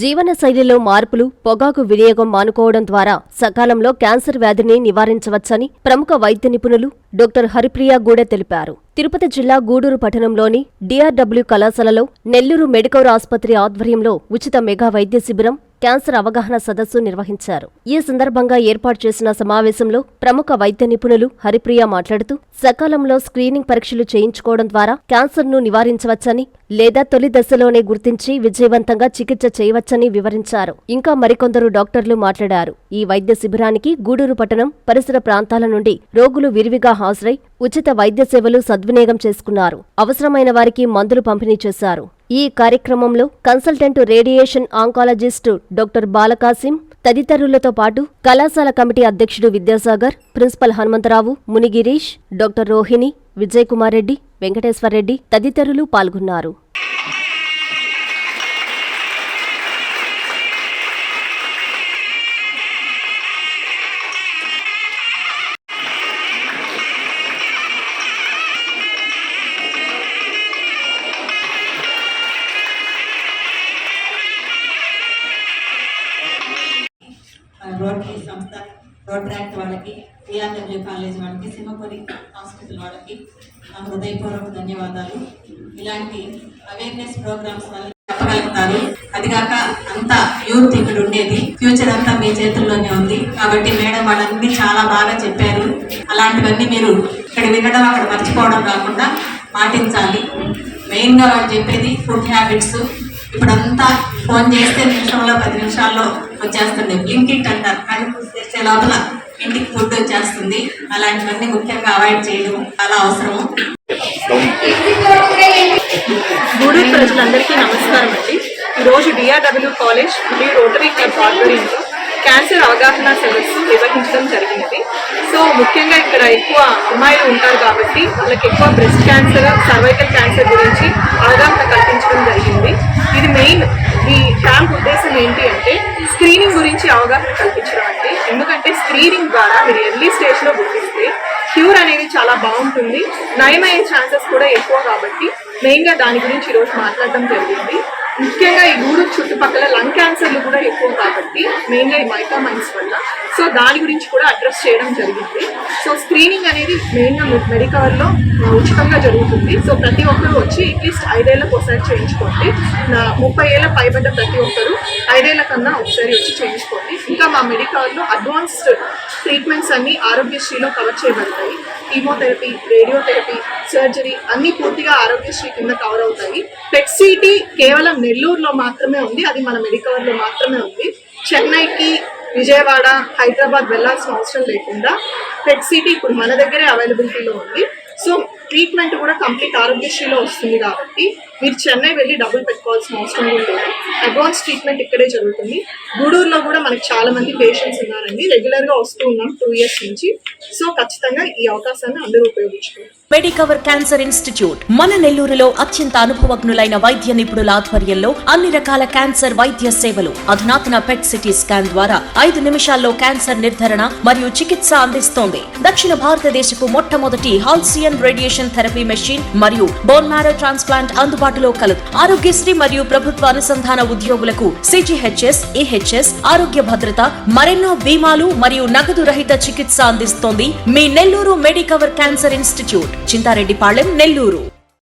జీవన శైలిలో మార్పులు పొగాకు వినియోగం మానుకోవడం ద్వారా సకాలంలో క్యాన్సర్ వ్యాధిని నివారించవచ్చని ప్రముఖ వైద్య నిపుణులు డాక్టర్ హరిప్రియ గూడె తెలిపారు. తిరుపతి జిల్లా గూడూరు పట్టణంలోని డిఆర్డబ్ల్యూ కళాశాలలో నెల్లూరు మెడికవర్ ఆసుపత్రి ఆధ్వర్యంలో ఉచిత మెగా వైద్య శిబిరం క్యాన్సర్ అవగాహన సదస్సు నిర్వహించారు. ఈ సందర్భంగా ఏర్పాటు చేసిన సమావేశంలో ప్రముఖ వైద్య నిపుణులు హరిప్రియ మాట్లాడుతూ సకాలంలో స్క్రీనింగ్ పరీక్షలు చేయించుకోవడం ద్వారా క్యాన్సర్ను నివారించవచ్చని లేదా తొలి దశలోనే గుర్తించి విజయవంతంగా చికిత్స చేయవచ్చని వివరించారు. ఇంకా మరికొందరు డాక్టర్లు మాట్లాడారు. ఈ వైద్య శిబిరానికి గూడూరు పట్టణం పరిసర ప్రాంతాల నుండి రోగులు విరివిగా హాజరై ఉచిత వైద్య సేవలు సద్వినియోగం చేసుకున్నారు. అవసరమైన వారికి మందులు పంపిణీ చేశారు. ఈ కార్యక్రమంలో consultant radiation oncologist doctor Balakasim తదితరులతో పాటు కళాశాల కమిటీ అధ్యక్షుడు విద్యాసాగర్ ప్రిన్సిపల్ హనుమంతరావు మునిగిరీష్ డాక్టర్ రోహిణి విజయ్ కుమార్ రెడ్డి వెంకటేశ్వర్రెడ్డి తదితరులు పాల్గొన్నారు. రోటరీ సంస్థ రోటరాక్ట్ వాళ్ళకి ఏఆర్డబ్ల్యూ కాలేజ్ వాళ్ళకి సింహపురి హాస్పిటల్ వాళ్ళకి నా హృదయపూర్వక ధన్యవాదాలు. ఇలాంటి అవేర్నెస్ ప్రోగ్రామ్స్ వల్ల చెప్పగలుగుతారు. అది కాక అంతా యూత్ ఇక్కడ ఉండేది. ఫ్యూచర్ అంతా మీ చేతుల్లోనే ఉంది. కాబట్టి మేడం వాళ్ళన్నీ చాలా బాగా చెప్పారు. అలాంటివన్నీ మీరు ఇక్కడ వినడం అక్కడ మర్చిపోవడం కాకుండా పాటించాలి. మెయిన్గా వాళ్ళు చెప్పేది ఫుడ్ హ్యాబిట్స్ ఇప్పుడంతా ఫోన్ చేస్తే నిమిషంలో పది నిమిషాల్లో వచ్చేస్తుంది. బ్లింకిట్ అంటారు. కడుపు తెరిచే లోపల ఇంటికి ఫుడ్ వచ్చేస్తుంది. అలాంటివన్నీ ముఖ్యంగా అవాయిడ్ చేయడం చాలా అవసరము గూడూరు ప్రజలందరికీ నమస్కారం అండి. ఈరోజు డిఆర్డబ్ల్యూ కాలేజ్ మరియు రోటరీ క్లబ్ ఆధ్వర్యంలో క్యాన్సర్ అవగాహన సదస్సు నిర్వహించడం జరిగినది. సో ముఖ్యంగా ఇక్కడ ఎక్కువ అమ్మాయిలు ఉంటారు కాబట్టి వాళ్ళకి ఎక్కువ బ్రెస్ట్ క్యాన్సర్ సర్వైకల్ క్యాన్సర్ గురించి అవగాహన కల్పించడం జరిగింది. ఇది మెయిన్ ఈ క్యాంప్ ఉద్దేశం ఏంటి అంటే మంచి గురించి అవగాహన కల్పించడం అండి. ఎందుకంటే స్క్రీనింగ్ ద్వారా మీరు ఎర్లీ స్టేజ్లో గుర్తిస్తే క్యూర్ అనేది చాలా బాగుంటుంది. నయమయ్యే ఛాన్సెస్ కూడా ఎక్కువ కాబట్టి మెయిన్గా దాని గురించి ఈరోజు మాట్లాడడం జరిగింది. ముఖ్యంగా ఈ గూడు చుట్టుపక్కల లంగ్ క్యాన్సర్లు కూడా ఎక్కువ కాబట్టి మెయిన్గా ఈ మైకామైన్స్ వల్ల. సో దాని గురించి కూడా అడ్రస్ చేయడం జరిగింది. సో స్క్రీనింగ్ అనేది మెయిన్గా మెడికవర్లో ఉచితంగా జరుగుతుంది. సో ప్రతి ఒక్కరు వచ్చి అట్లీస్ట్ ఐదేళ్ళకు ఒకసారి చేయించుకోండి. నా ముప్పై ఏళ్ళ పైబడ్డ ప్రతి ఒక్కరు ఐదేళ్ళ కన్నా ఒకసారి వచ్చి చేయించుకోండి. ఇంకా మా మెడికవర్లో అడ్వాన్స్డ్ ట్రీట్మెంట్స్ అన్ని ఆరోగ్యశ్రీలో కవర్ చేయబడతాయి. కీమోథెరపీ రేడియోథెరపీ సర్జరీ అన్ని పూర్తిగా ఆరోగ్యశ్రీ కింద కవర్ అవుతాయి. పెట్సిటీ కేవలం నెల్లూరులో మాత్రమే ఉంది అది మన మెడికవర్లో మాత్రమే ఉంది. చెన్నైకి విజయవాడ హైదరాబాద్ వెళ్ళాల్సిన అవసరం లేకుండా పెట్ సిటీ ఇప్పుడు మన దగ్గరే అవైలబిలిటీలో ఉంది. సో ట్రీట్మెంట్ కూడా కంప్లీట్ ఆరోగ్యశ్రీలో వస్తుంది కాబట్టి మీరు చెన్నై వెళ్ళి డబ్బులు పెట్టుకోవాల్సిన అవసరం లేదు. అడ్వాన్స్ ట్రీట్మెంట్ ఇక్కడే జరుగుతుంది. గూడూరులో కూడా మనకి చాలా మంది పేషెంట్స్ ఉన్నారండి. రెగ్యులర్గా వస్తూ ఉన్నాం టూ ఇయర్స్ నుంచి. సో ఖచ్చితంగా ఈ అవకాశాన్ని అందరూ ఉపయోగించుకోవాలి. మెడికవర్ క్యాన్సర్ ఇన్స్టిట్యూట్ మన నెల్లూరులో అత్యంత అనుభవజ్ఞులైన వైద్య నిపుణుల ఆధ్వర్యంలో అన్ని రకాల క్యాన్సర్ వైద్య సేవలు అధునాతన పెట్ సిటీ స్కాన్ ద్వారా ఐదు నిమిషాల్లో క్యాన్సర్ నిర్ధారణ మరియు చికిత్స అందిస్తోంది. దక్షిణ భారతదేశపు మొట్టమొదటి హాల్సియన్ రేడియేషన్ థెరపీ మెషిన్ మరియు బోన్ మ్యారో ట్రాన్స్ప్లాంట్ అందుబాటులో కలదు ఆరోగ్యశ్రీ మరియు ప్రభుత్వ అనుసంధాన ఉద్యోగులకు సిజిహెచ్ఎస్ ఈహెచ్ఎస్ ఆరోగ్య భద్రత మరెన్నో బీమాలు మరియు నగదు రహిత చికిత్స అందిస్తోంది మీ Nellore Medicover cancer institute. Chintareddypalem Nellore.